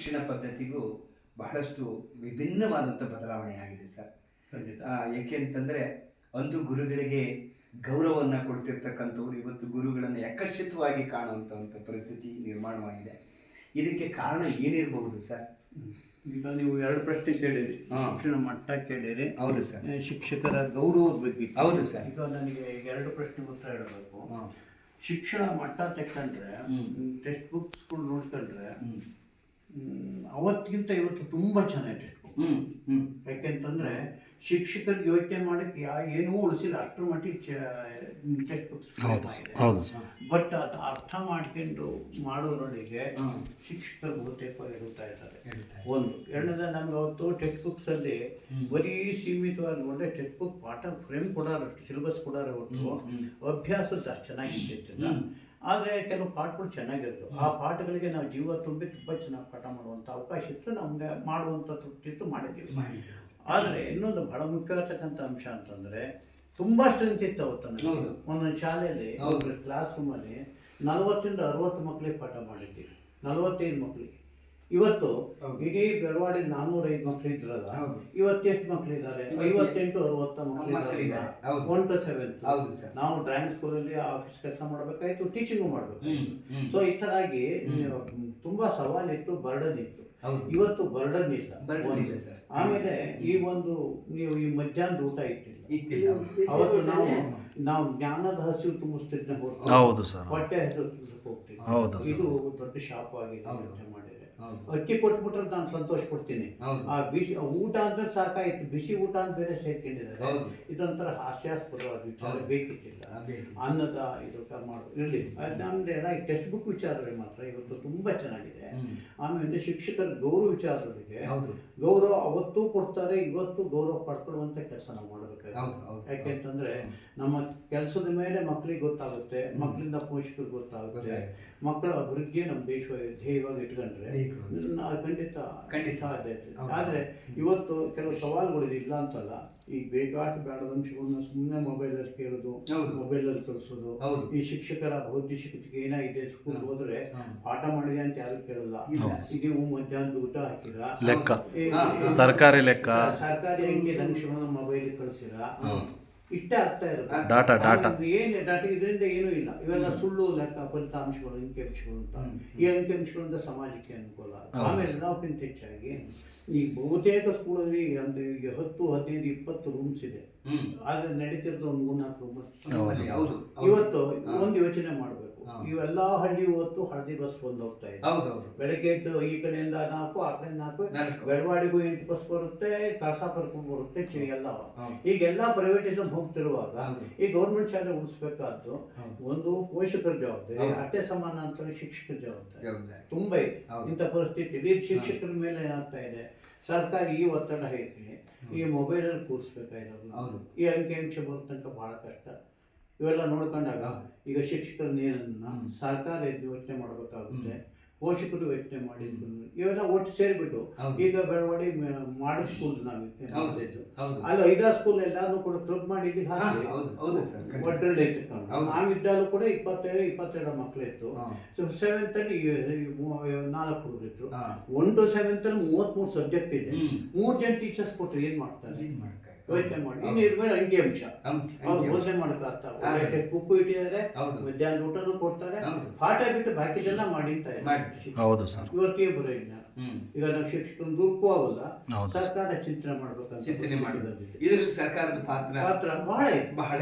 ಶಿಕ್ಷಣ ಪದ್ಧತಿಗೂ ಬಹಳಷ್ಟು ವಿಭಿನ್ನವಾದಂಥ ಬದಲಾವಣೆ ಆಗಿದೆ ಸರ್. ಖಂಡಿತ. ಯಾಕೆ ಏಕೆಂತಂದ್ರೆ ಅಂದು ಗುರುಗಳಿಗೆ ಗೌರವವನ್ನು ಕೊಡ್ತಿರ್ತಕ್ಕಂಥವ್ರು ಇವತ್ತು ಗುರುಗಳನ್ನು ಯಕಶ್ಚಿತವಾಗಿ ಕಾಣುವಂಥ ಪರಿಸ್ಥಿತಿ ನಿರ್ಮಾಣವಾಗಿದೆ. ಇದಕ್ಕೆ ಕಾರಣ ಏನಿರಬಹುದು ಸರ್? ಈಗ ನೀವು ಎರಡು ಪ್ರಶ್ನೆ ಕೇಳಿರಿ. ಶಿಕ್ಷಣ ಮಟ್ಟ ಕೇಳಿರಿ. ಹೌದು ಸರ್. ಶಿಕ್ಷಕರ ಗೌರವದ ಬಗ್ಗೆ ಹೌದು ಸರ್. ಈಗ ನನಗೆ ಎರಡು ಪ್ರಶ್ನೆ ಉತ್ತರ ಹೇಳಬೇಕು. ಶಿಕ್ಷಣ ಮಟ್ಟ ತಕ್ಕಂಡ್ರೆ ಟೆಕ್ಸ್ಟ್ ಬುಕ್ಸ್ಗಳು ನೋಡ್ಕೊಂಡ್ರೆ ಅವತ್ತಿಗಿಂತ ಇವತ್ತು ತುಂಬಾ ಚೆನ್ನಾಗಿ ಟೆಕ್ಸ್ಟ್ ಬುಕ್ ಹ್ಮ್ ಹ್ಮ್. ಯಾಕೆಂತಂದ್ರೆ ಶಿಕ್ಷಕರಿಗೆ ಯೋಚನೆ ಮಾಡಕ್ಕೆ ಯಾ ಏನೂ ಉಳಿಸಿಲ್ಲ ಅಷ್ಟರ ಮಟ್ಟಿಗೆ ಟೆಕ್ಸ್ಟ್ ಬುಕ್ಸ್ ಹೌದು ಬಟ್ ಅದು ಅರ್ಥ ಮಾಡ್ಕೊಂಡು ಮಾಡೋರೊಳಗೆ. ಶಿಕ್ಷಕರು ಬಹುತೇಕ ಇರುತ್ತಾ ಇದ್ದಾರೆ. ಒಂದು ಎರಡನೇದ ನಮ್ಗೆ ಅವತ್ತು ಟೆಕ್ಸ್ಟ್ ಬುಕ್ಸ್ ಅಲ್ಲಿ ಬರೀ ಸೀಮಿತವಾಗಿ ಒಳ್ಳೆ ಟೆಕ್ಸ್ಟ್ ಬುಕ್ ಪಾಠ ಫ್ರೇಮ್ ಕೊಡೋರು ಸಿಲೆಬಸ್ ಕೊಡಾರ ಹೊರತು ಅಭ್ಯಾಸ ಚೆನ್ನಾಗಿ ಅಭ್ಯಾಸದ ಅಷ್ಟು ಚೆನ್ನಾಗಿರ್ತಿಲ್ಲ. ಆದರೆ ಕೆಲವು ಪಾಠಗಳು ಚೆನ್ನಾಗಿರ್ತವೆ. ಆ ಪಾಠಗಳಿಗೆ ನಾವು ಜೀವ ತುಂಬಿ ತುಂಬ ಚೆನ್ನಾಗಿ ಪಾಠ ಮಾಡುವಂಥ ಅವಕಾಶ ಇತ್ತು. ನಮಗೆ ಮಾಡುವಂಥ ತೃಪ್ತಿ ಇತ್ತು ಮಾಡಿದ್ದೀವಿ. ಆದರೆ ಇನ್ನೊಂದು ಬಹಳ ಮುಖ್ಯವಾಗ್ತಕ್ಕಂಥ ಅಂಶ ಅಂತಂದರೆ ತುಂಬ ಸ್ಟ್ರೆಂತ್ ಇತ್ತು ಅವತ್ತು ನನಗೆ. ಒಂದೊಂದು ಶಾಲೆಯಲ್ಲಿ. ಒಂದು ಕ್ಲಾಸ್ ರೂಮಲ್ಲಿ ನಲವತ್ತರಿಂದ ಅರವತ್ತು ಮಕ್ಕಳಿಗೆ ಪಾಠ ಮಾಡಿದ್ದೀವಿ. ನಲವತ್ತೈದು ಮಕ್ಕಳಿಗೆ. ಇವತ್ತು. ಇಡೀ ಬೆಳವಾಡಿ ನಾನ್ನೂರೈದು ಮಕ್ಳು ಇದ್ರಲ್ಲ ಹೌದು. ಇವತ್ತು ಎಷ್ಟು ಮಕ್ಕಳಿದ್ದಾರೆ ಇವತ್ತು ಐವತ್ತೆಂಟು ಅರವತ್ತ ಮಕ್ಳು. ಹೌದು. One to seventh sir. ನಾವು ಡ್ರಾಯಿಂಗ್ ಸ್ಕೂಲಲ್ಲಿ ಆಫೀಸ್ ಕೆಲಸ ಮಾಡಬೇಕಾಯ್ತು ಟೀಚಿಂಗು ಮಾಡಬೇಕು ಸೊ ಈ ತರ ಆಗಿ ತುಂಬಾ ಸವಾಲಿತ್ತು ಬರ್ಡನ್ ಇತ್ತು ಹೌದು ಇವತ್ತು ಬರ್ಡನ್ ಇಲ್ಲ. ಆಮೇಲೆ ಈ ಒಂದು ನೀವು ಈ ಮಧ್ಯಾಹ್ನದ ಊಟ ಇತ್ತಿಲ್ಲ ಇತ್ತಿಲ್ಲ ಅವತ್ತು ನಾವು ನಾವು ಜ್ಞಾನದ ಹಸಿವು ತುಂಬಿಸ್ತಿದ್ದ ಸರ್. ಹೊಟ್ಟೆ ಹೆಸರು ತುಂಬಿಸಕ್ಕೆ ಹೋಗ್ತೀವಿ. ಇದು ದೊಡ್ಡ ಶಾಪ ಆಗಿದೆ ಅಕ್ಕಿ ಕೊಟ್ಬಿಟ್ರೆ ನಾನು ಸಂತೋಷ ಪಡ್ತೀನಿ ಆ ಬಿಸಿ ಊಟ ಅಂದ್ರೆ ಸಾಕಾಯ್ತು. ಬಿಸಿ ಊಟ ಅಂತ ಬೇರೆ ಸೇರ್ಕೊಂಡಿದ್ದಾರೆ. ಇದೊಂಥರ ಹಾಸ್ಯಾಸ್ಪದವಾದ ವಿಚಾರ. ಬೇಕಿತ್ತಿಲ್ಲ ಅನ್ನದ ಇದು ಕ- ಮಾಡು ಇರಲಿ. ನಮ್ದು ಈ ಟೆಕ್ಸ್ಟ್ ಬುಕ್ ವಿಚಾರದಲ್ಲಿ ಮಾತ್ರ. ಇವತ್ತು ತುಂಬಾ ಚೆನ್ನಾಗಿದೆ. ಆಮೇಲೆ ಶಿಕ್ಷಕರ ಗೌರವ ವಿಚಾರದೊಳಗೆ ಹೌದು. ಗೌರವ ಅವತ್ತು ಕೊಡ್ತಾರೆ ಇವತ್ತು ಗೌರವ ಪಡ್ಕೊಳ್ಳುವಂತ ಕೆಲಸ ನಾವು ಮಾಡಬೇಕಾಗುತ್ತೆ. ಯಾಕೆಂತಂದ್ರೆ ನಮ್ಮ ಕೆಲಸದ ಮೇಲೆ ಮಕ್ಕಳಿಗೆ ಗೊತ್ತಾಗುತ್ತೆ. ಮಕ್ಕಳಿಂದ ಪೋಷಕರಿಗೆ ಗೊತ್ತಾಗುತ್ತೆ. ಮಕ್ಕಳ ಅಭಿವೃದ್ಧಿಯೇ ನಮ್ಮ ದೇಶ ಧ್ಯೇಯವಾಗಿ ಇಟ್ಕೊಂಡ್ರೆ ಖಂಡಿತ ಖಂಡಿತ. ಆದರೆ. ಆದ್ರೆ ಇವತ್ತು ಕೆಲವು ಸವಾಲುಗಳಿದೆ ಇಲ್ಲ ಅಂತಲ್ಲ ಈ ಬೇಕಾಟ ಬೇಡದ ಅಂಶಗಳನ್ನ ಸುಮ್ಮನೆ ಮೊಬೈಲಲ್ಲಿ ಕೇಳೋದು ಮೊಬೈಲ್ ಮೊಬೈಲಲ್ಲಿ ತೋರಿಸೋದು ಹೌದು. ಈ ಶಿಕ್ಷಕರ ಬೌದ್ಧಿಕತೆಗೆ ಏನಾಗಿದೆ ಸ್ಕೂಲ್ ಹೌದು. ಹೋದ್ರೆ ಹೌದು. ಪಾಠ ಮಾಡಿದೆ ಅಂತ ಯಾರು ಕೇಳಲ್ಲ ಇಲ್ಲ. ನೀವು ಮಧ್ಯಾಹ್ನದ ಊಟ ಹಾಕಿರ ಲೆಕ್ಕ. ತರಕಾರಿ ಲೆಕ್ಕ ಸರ್ಕಾರಿ ಅಂಕಿ ಅಂಶಗಳನ್ನ ಮೊಬೈಲ್ ಕಳಿಸಿರ. ಇಷ್ಟೇ ಆಗ್ತಾ ಇರುತ್ತೆ ಡಾಟಾ ಡಾಟಾ. ಏನು ಡಾಟಾ? ಇದರಿಂದ ಏನೂ ಇಲ್ಲ. ಇವೆಲ್ಲ ಸುಳ್ಳು ಲೆಕ್ಕ ಫಲಿತಾಂಶಗಳು ಅಂಕಿಅಂಶಗಳು ಅಂತ. ಈ ಅಂಕಿಅಂಶಗಳಿಂದ ಸಮಾಜಕ್ಕೆ ಅನುಕೂಲ. ಆಮೇಲೆ ಎಲ್ಲಕ್ಕಿಂತ ಹೆಚ್ಚಾಗಿ ಈ ಬಹುತೇಕ ಸ್ಕೂಲಲ್ಲಿ ಒಂದು ಈಗ ಹತ್ತು ಹದಿನೈದು ಇಪ್ಪತ್ತು ರೂಮ್ಸ್ ಇದೆ. ಆದ್ರೆ ನಡೀತಿರೋದು ಒಂದು ಮೂರ್ನಾಲ್ಕು ರೂಮ್ ಹೌದು. ಇವತ್ತು ಒಂದು ಯೋಚನೆ ಮಾಡಬೇಕು. ಇವೆಲ್ಲ ಹಳ್ಳಿ ಹೊತ್ತು ಹಳದಿ ಬಸ್ ಬಂದು ಹೋಗ್ತಾ ಇದೆ. ಹೌದು ಹೌದು. ಬೆಳಗ್ಗೆ ಎದ್ದು ಈ ಕಡೆಯಿಂದ ನಾಲ್ಕು ಆ ಕಡೆಯಿಂದ ನಾಲ್ಕು. ಬೆಳವಾಡಿಗೂ ಎಂಟು ಬಸ್ ಬರುತ್ತೆ ಕಳಸ ಕರ್ಕೊಂಡು ಬರುತ್ತೆ ಎಲ್ಲ. ಈಗೆಲ್ಲ ಪ್ರೈವೇಟಿಸಮ್ ಹೋಗ್ತಿರುವಾಗ. ಈ ಗೌರ್ಮೆಂಟ್ ಶಾಲೆ ಉಳಿಸ್ಬೇಕಾದ್ದು ಒಂದು ಪೋಷಕರ ಜವಾಬ್ದಾರಿ ಅಟ್ಟೆ ಸಮಾನ ಅಂತ ಶಿಕ್ಷಕರ ಜವಾಬ್ದಾರಿ. ತುಂಬಾ ಇದೆ. ಇಂಥ ಪರಿಸ್ಥಿತಿ ಇಲ್ಲಿ ಶಿಕ್ಷಕರ ಮೇಲೆ ಏನಾಗ್ತಾ ಇದೆ. ಸರ್ಕಾರ ಈ ಒತ್ತಡ ಐತಿ ಈ ಮೊಬೈಲಲ್ಲಿ ಕೂರಿಸ್ಬೇಕಾಗಿರೋದು. ಈ ಅಂಕಿಅಂಶ ಬರೋ ತನಕ ಬಹಳ ಕಷ್ಟ. ಇವೆಲ್ಲ ನೋಡ್ಕೊಂಡಾಗ ಈಗ ಶಿಕ್ಷಕರ ನೀರನ್ನ ಸರ್ಕಾರ ಯೋಚನೆ ಮಾಡಬೇಕಾಗುತ್ತೆ. ಪೋಷಕರು ಯೋಚನೆ ಮಾಡಿದ್ರು ಇವೆಲ್ಲ ಒಟ್ಟು ಸೇರಿಬಿಟ್ಟು ಈಗ ಬೆಳವಡಿ ಮಾಡಿ ಸ್ಕೂಲ್ ನಾವು ಅಲ್ಲಿ ಐದಾರು ಸ್ಕೂಲ್ ಎಲ್ಲಾನು ಕೂಡ ಕ್ಲಬ್ ಮಾಡಿ ಇಲ್ಲಿ ಹೌದು. ನಾವಿದ್ದಾಗಲೂ ಕೂಡ ಇಪ್ಪತ್ತೇಳು ಇಪ್ಪತ್ತೆರಡು ಮಕ್ಳು. ಸೊ ಸೆವೆಂತ್ ಅಲ್ಲಿ ನಾಲ್ಕು ಹುಡುಗರು ಇತ್ತು ಒಂದು ಒನ್ ಟು ಸೆವೆಂತ್ ಅಲ್ಲಿ ಮೂವತ್ಮೂರು ಸಬ್ಜೆಕ್ಟ್ ಇದೆ. ಮೂರ್ ಜನ ಟೀಚರ್ಸ್ ಕೊಟ್ರೆ ಏನ್ ಮಾಡ್ತಾರೆ. ಯೋಚನೆ ಮಾಡಿ. ಇನ್ನು ಇರ್ಬೇಕು ಅಂಕಿ- ಅವ್ರು ಯೋಚನೆ ಮಾಡ್ತಾ ಹಾ. ಇಟ್ಟಿದ್ದಾರೆ. ಹೌದು. ಮಧ್ಯಾಹ್ನ ಊಟನೂ ಕೊಡ್ತಾರೆ. ಪಾಠ ಬಿಟ್ಟು ಬಾಕಿದೆಲ್ಲ ಮಾಡಿರ್ತಾರೆ. ಮಾಡಿ. ಹೌದು ಸರ್. ಇವತ್ತಿಗೆ ಬರೋದಿಲ್ಲ ಹ್ಮ್. ಈಗ ನಾವು ಶಿಕ್ಷಕರು ದುರ್ಗೂ ಆಗೋಲ್ಲ. ಸರ್ಕಾರ ಚಿಂತನೆ ಮಾಡ್ಬೇಕಂತ ಚಿಂತನೆ ಮಾಡಿದ್ರು ಮಾಡಬೇಕು. ಇದರಲ್ಲಿ ಸರ್ಕಾರದ ಪಾತ್ರ ಪಾತ್ರ ಬಹಳ ಬಹಳ